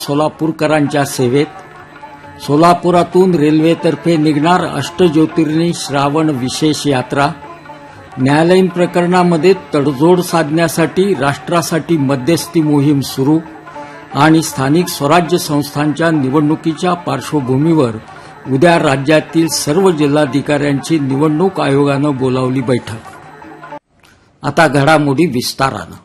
सोलापूरकरांच्या सेवेत सोलापुरातून रेल्वेतर्फे निघणार अष्टज्योतिर्णी श्रावण विशेष यात्रा न्यायालयीन प्रकरणामध्ये तडजोड साधण्यासाठी राष्ट्रासाठी मध्यस्थी मोहीम सुरू आणि स्थानिक स्वराज्य संस्थांच्या निवडणुकीच्या पार्श्वभूमीवर उद्या राज्यातील सर्व जिल्हाधिकाऱ्यांची निवडणूक आयोगानं बोलावली बैठक. आता घडामोडी विस्तारानं.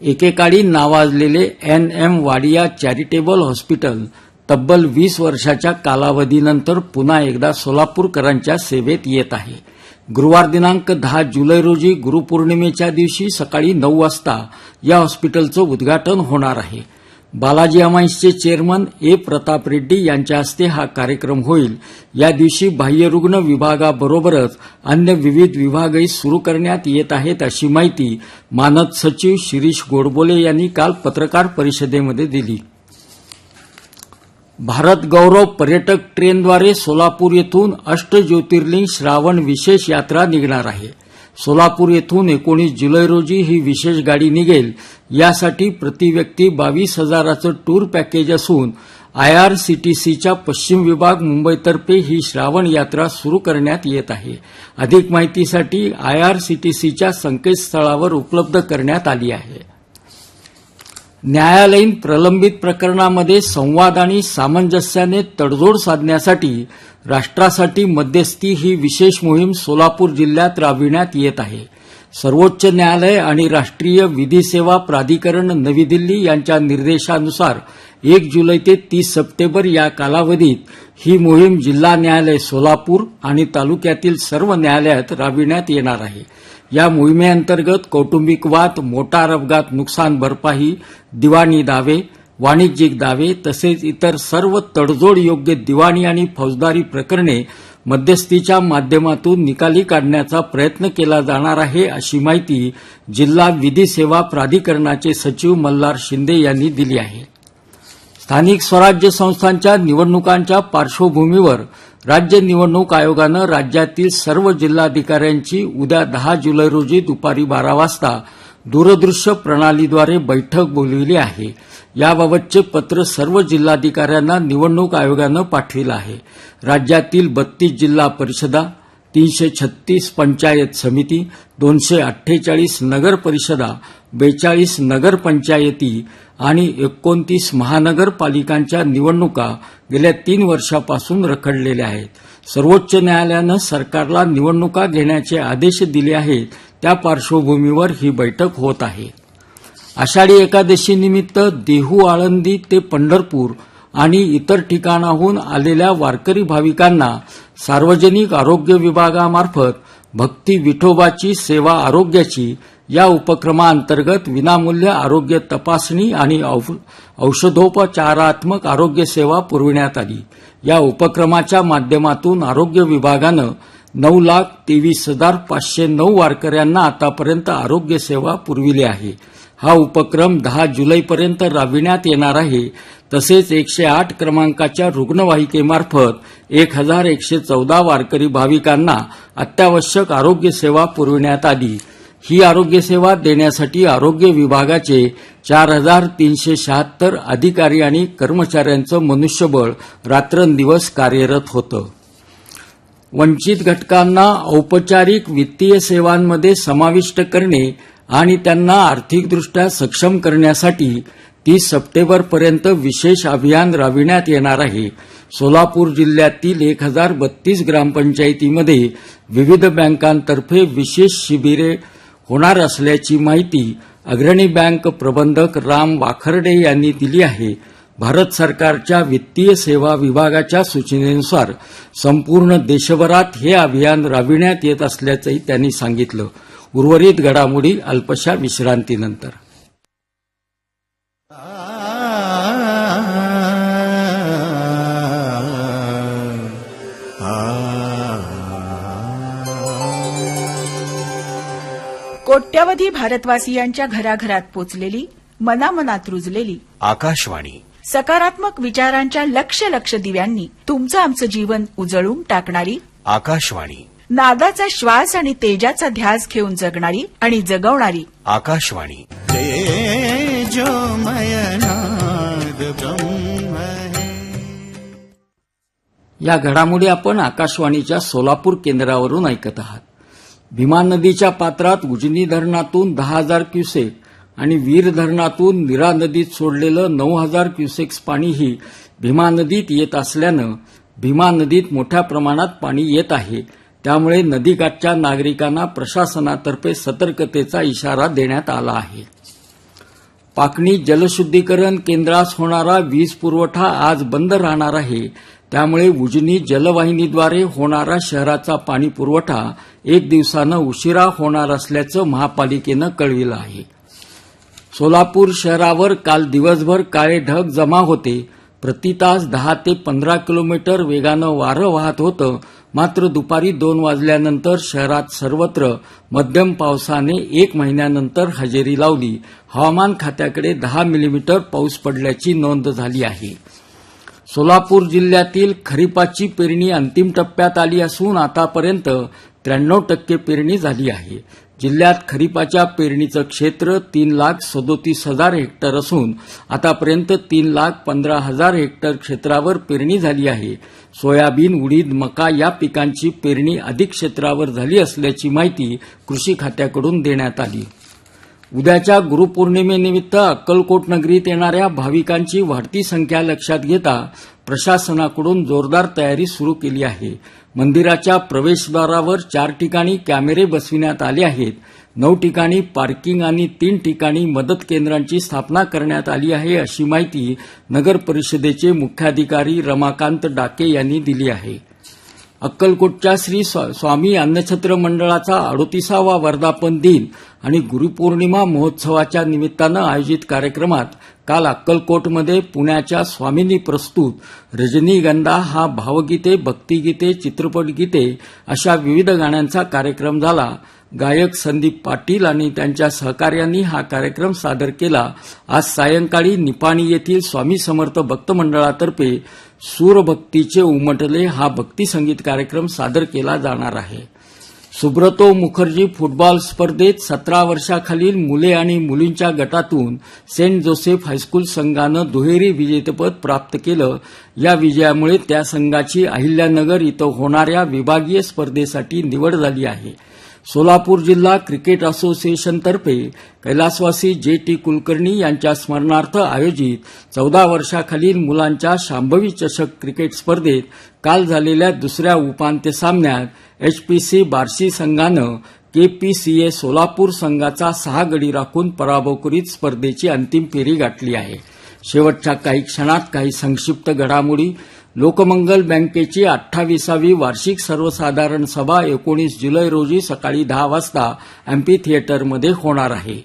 एकेकाळी नावाजलेले N M Wadia charitable hospital तब्बल वीस वर्षाच्या कालावधीनंतर पुन्हा एकदा सोलापूरकरांच्या सेवेत येत आहे. गुरुवार दिनांक दहा जुलै रोजी गुरुपौर्णिमेच्या दिवशी सकाळी नऊ वाजता या हॉस्पिटलचं उद्घाटन होणार आहे. बालाजी अमाईन्सचे चेअरमन ए. प्रताप रेड्डी यांच्या हस्ते हा कार्यक्रम होईल. या दिवशी बाह्यरुग्ण विभागाबरोबरच अन्य विविध विभागही सुरू करण्यात येत आहेत अशी माहिती मानद सचिव शिरीष गोडबोले यांनी काल पत्रकार परिषदेमध्ये दिली. भारत गौरव पर्यटक ट्रेनद्वारे सोलापूर येथून अष्टज्योतिर्लिंग श्रावण विशेष यात्रा निघणार आहे. सोलापूर येथून एकोणीस जुलै रोजी ही विशेष गाडी निघेल. यासाठी प्रति व्यक्ती बावीस हजाराचं टूर पॅकेज असून आयआरसीटीसीच्या पश्चिम विभाग मुंबईतर्फे ही श्रावण यात्रा सुरू करण्यात येत आहे. अधिक माहितीसाठी आयआरसीटीसीच्या संकेतस्थळावर उपलब्ध करण्यात आली आहे. न्यायालयीन प्रलंबित प्रकरणामध्ये संवाद आणि सामंजस्याने तडजोड साधण्यासाठी राष्ट्रासाठी मध्यस्थी ही विशेष मोहीम सोलापूर जिल्ह्यात राबविण्यात येत आहे. सर्वोच्च न्यायालय आणि राष्ट्रीय विधी सेवा प्राधिकरण नवी दिल्ली यांच्या निर्देशानुसार एक जुलै ते तीस सप्टेंबर या कालावधीत ही मोहीम जिल्हा न्यायालय सोलापूर आणि तालुक्यातील सर्व न्यायालयात राबविण्यात येणार आहे. या मोहिमेअंतर्गत कौटुंबिक वाद मोटार अपघात नुकसान भरपाई दिवाणी दावे वाणिज्यिक दावे तसेच इतर सर्व तडजोड योग्य दिवाणी आणि फौजदारी प्रकरणे मध्यस्थीच्या माध्यमातून निकाली काढण्याचा प्रयत्न केला जाणार आहे अशी माहिती जिल्हा विधी सेवा प्राधिकरणाचे सचिव मल्हार शिंदे यांनी दिली आहे. स्थानिक स्वराज्य संस्थांच्या निवडणुकांच्या पार्श्वभूमीवर राज्य निवडणूक आयोगानं राज्यातील सर्व जिल्हाधिकाऱ्यांची उद्या दहा जुलै रोजी दुपारी बारा वाजता दूरदृश्य प्रणालीद्वारे बैठक बोलविली आहे. याबाबतचे पत्र सर्व जिल्हाधिकाऱ्यांना निवडणूक आयोगानं पाठविलं आहे. राज्यातील बत्तीस जिल्हा परिषदा तीनशे छत्तीस पंचायत समिती दोनशे अठ्ठेचाळीस नगर परिषदा बेचाळीस नगरपंचायती आणि एकोणतीस महानगरपालिकांच्या निवडणुका गेल्या तीन वर्षापासून रखडलेल्या आहेत. सर्वोच्च न्यायालयानं सरकारला निवडणुका घेण्याचे आदेश दिले आहेत त्या पार्श्वभूमीवर ही बैठक होत आहे. आषाढी एकादशीनिमित्त देहू आळंदी ते पंढरपूर आणि इतर ठिकाणाहून आलेल्या वारकरी भाविकांना सार्वजनिक आरोग्य विभागामार्फत भक्ती विठोबाची सेवा आरोग्याची या उपक्रमाअंतर्गत विनामूल्य आरोग्य तपासणी आणि औ- औषधोपचारात्मक आरोग्य सेवा पुरविण्यात आली. या उपक्रमाच्या माध्यमातून आरोग्य विभागानं नऊ लाख तेवीस हजार पाचशे नऊ वारकऱ्यांना आतापर्यंत आरोग्य सेवा पुरविली आहे. हा उपक्रम दहा जुलैपर्यंत राबविण्यात येणार आहे. तसेच एकशे आठ क्रमांकाच्या रुग्णवाहिकेमार्फत एक हजार एकशे चौदा वारकरी भाविकांना अत्यावश्यक आरोग्य सेवा पुरविण्यात आली. ही आरोग्य सेवा देण्यासाठी आरोग्य विभागाचे चार हजार तीनशे शहात्तर अधिकारी आणि कर्मचाऱ्यांचं मनुष्यबळ रात्रंदिवस कार्यरत होतं. वंचित घटकांना औपचारिक वित्तीय सेवांमध्ये समाविष्ट करणे आणि त्यांना आर्थिकदृष्ट्या सक्षम करण्यासाठी तीस सप्टेंबरपर्यंत विशेष अभियान राबविण्यात येणार आहे. सोलापूर जिल्ह्यातील एक हजार बत्तीस ग्रामपंचायतीमध्ये विविध बँकांतर्फे विशेष शिबिरे होणार असल्याची माहिती अग्रणी बँक प्रबंधक राम वाखर्डे यांनी दिली आहे. भारत सरकारच्या वित्तीय सेवा विभागाच्या सूचनेनुसार संपूर्ण देशभरात हे अभियान राबविण्यात येत असल्याचंही त्यांनी सांगितलं. उर्वरित घडामोडी अल्पशा विश्रांतीनंतर. कोट्यवधी भारतवासियांच्या घराघरात पोचलेली मनामनात रुजलेली. आकाशवाणी. सकारात्मक विचारांच्या लक्ष लक्ष दिव्यांनी तुमचं आमचं जीवन उजळून टाकणारी आकाशवाणी. नादाचा श्वास आणि तेजाचा ध्यास घेऊन जगणारी आणि जगवणारी आकाशवाणी. या घडामोडी आपण आकाशवाणीच्या सोलापूर केंद्रावरून ऐकत आहात. भीमा नदीच्या पात्रात उजनी धरणातून दहा हजार क्युसेक आणि वीर धरणातून निरा नदीत सोडलेलं नऊ हजार क्युसेक्स पाणीही भीमा नदीत येत असल्यानं भीमा नदीत मोठ्या प्रमाणात पाणी येत आहे. त्यामुळे नदीकाठच्या नागरिकांना प्रशासनातर्फे सतर्कतेचा इशारा देण्यात आला आहे. पाकणी जलशुद्धीकरण केंद्रास होणारा वीज पुरवठा आज बंद राहणार आहे. त्यामुळे उजनी जलवाहिनीद्वारे होणारा शहराचा पाणी पुरवठा एक दिवसानं उशिरा होणार असल्याचं महापालिकेनं कळविलं आहे. सोलापूर शहरावर काल दिवसभर काळे ढग जमा होते. प्रति तास दहा ते पंधरा किलोमीटर वेगानं वारं वाहत होतं. मात्र दुपारी दोन वाजल्यानंतर शहरात सर्वत्र मध्यम पावसाने एक महिन्यानंतर हजेरी लावली. हवामान खात्याकडे दहा मिलीमीटर पाऊस पडल्याची नोंद झाली आहे. सोलापूर जिल्ह्यातील खरीपाची पेरणी अंतिम टप्प्यात आली असून आतापर्यंत त्र्याण्णव टक्के पेरणी झाली आहे. जिल्ह्यात खरीपाच्या पेरणीचं क्षेत्र तीन लाख सदोतीस हजार हेक्टर असून आतापर्यंत तीन लाख पंधरा हजार हेक्टर क्षेत्रावर पेरणी झाली आहे. सोयाबीन उडीद मका या पिकांची पेरणी अधिक क्षेत्रावर झाली असल्याची माहिती कृषी खात्याकडून देण्यात आली. उद्याच्या गुरुपौर्णिमेनिमित्त अक्कलकोट नगरीत येणाऱ्या भाविकांची वाढती संख्या लक्षात घेता प्रशासनाकडून जोरदार तयारी सुरू केली आहे. मंदिराच्या प्रवेशद्वारावर चार ठिकाणी कॅमेरे बसविण्यात आले आहेत. नऊ ठिकाणी पार्किंग आणि तीन ठिकाणी मदत केंद्रांची स्थापना करण्यात आली आहे अशी माहिती नगर परिषदेचे मुख्याधिकारी रमाकांत डाके यांनी दिली आहे. अक्कलकोटच्या श्री स्वा- स्वामी अन्नछत्र मंडळाचा अडोतीसावा वर्धापन दिन आणि गुरुपौर्णिमा महोत्सवाच्या निमित्तानं आयोजित कार्यक्रमात काल अक्कलकोटमध्ये पुण्याच्या स्वामींनी प्रस्तुत रजनीगंधा हा भावगीते भक्तिगीते चित्रपटगीते अशा विविध गाण्यांचा कार्यक्रम झाला. गायक संदीप पाटील आणि त्यांच्या सहकार्यांनी हा कार्यक्रम सादर केला. आज सायंकाळी निपाणी येथील स्वामी समर्थ भक्त मंडळातर्फे सूरभक्तीचे उमटले हा भक्ती संगीत कार्यक्रम सादर केला जाणार आहे. सुब्रतो मुखर्जी फुटबॉल स्पर्धेत सतरा वर्षाखालील मुले आणि मुलींच्या गटातून सेंट जोसेफ हायस्कूल संघानं दुहेरी विजेतेपद प्राप्त केलं. या विजयामुळे त्या संघाची अहिल्यानगर इथं होणाऱ्या विभागीय स्पर्धेसाठी निवड झाली आहे. सोलापूर जिल्हा क्रिकेट असोसिएशनतर्फे कैलासवासी जे टी कुलकर्णी यांच्या स्मरणार्थ आयोजित चौदा वर्षाखालील मुलांच्या शांभवी चषक क्रिकेट स्पर्धेत काल झालेल्या दुसऱ्या उपांत्य सामन्यात एचपीसी बार्शी संघानं केपीसीए सोलापूर संघाचा सहा गडी राखून पराभव करीत स्पर्धेची अंतिम फेरी गाठली आहे. शेवटच्या काही क्षणात काही संक्षिप्त घडामोडी लोकमंगल बँकेची अठ्ठावीसावी वार्षिक सर्वसाधारण सभा एकोणीस जुलै रोजी सकाळी दहा वाजता अँपी थिएटरमध्ये होणार आहे.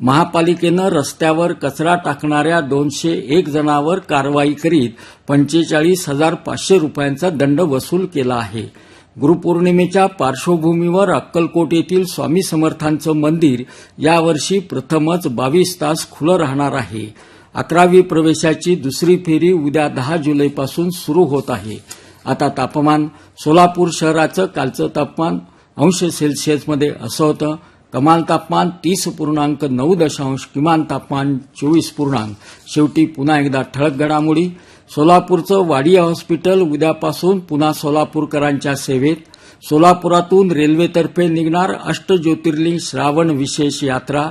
महापालिकेनं रस्त्यावर कचरा टाकणाऱ्या दोनशे एक जणांवर कारवाई करीत पंचेचाळीस हजार पाचशे रुपयांचा दंड वसूल केला आहे. गुरुपौर्णिमेच्या पार्श्वभूमीवर अक्कलकोट येथील स्वामी समर्थांचं मंदिर यावर्षी प्रथमच बावीस तास खुलं राहणार आहे. अकरावी प्रवेशाची दुसरी फेरी उद्या दहा जुलैपासून सुरू होत आहे. आता तापमान सोलापूर शहराचं कालचं तापमान अंश सेल्सिअसमध्ये असं होतं. कमाल तापमान तीस पूर्णांक नऊ दशांश किमान तापमान चोवीस पूर्णांक. शेवटी पुन्हा एकदा ठळक घडामोडी. सोलापूरचं वाडिया हॉस्पिटल उद्यापासून पुन्हा सोलापूरकरांच्या सेवेत. सोलापुरातून रेल्वेतर्फे निघणार अष्टज्योतिर्लिंग श्रावण विशेष यात्रा.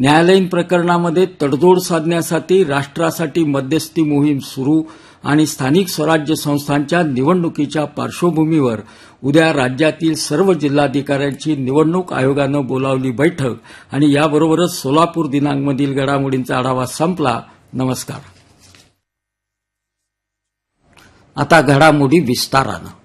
न्यायालयीन प्रकरणामध्ये तडजोड साधण्यासाठी राष्ट्रासाठी मध्यस्थी मोहीम सुरू आणि स्थानिक स्वराज्य संस्थांच्या निवडणुकीच्या पार्श्वभूमीवर उद्या राज्यातील सर्व जिल्हाधिकाऱ्यांची निवडणूक आयोगानं बोलावली बैठक आणि याबरोबरच सोलापूर दिनांकमधील घडामोडींचा आढावा संपला. नमस्कार. आता घडामोडी विस्तारानं.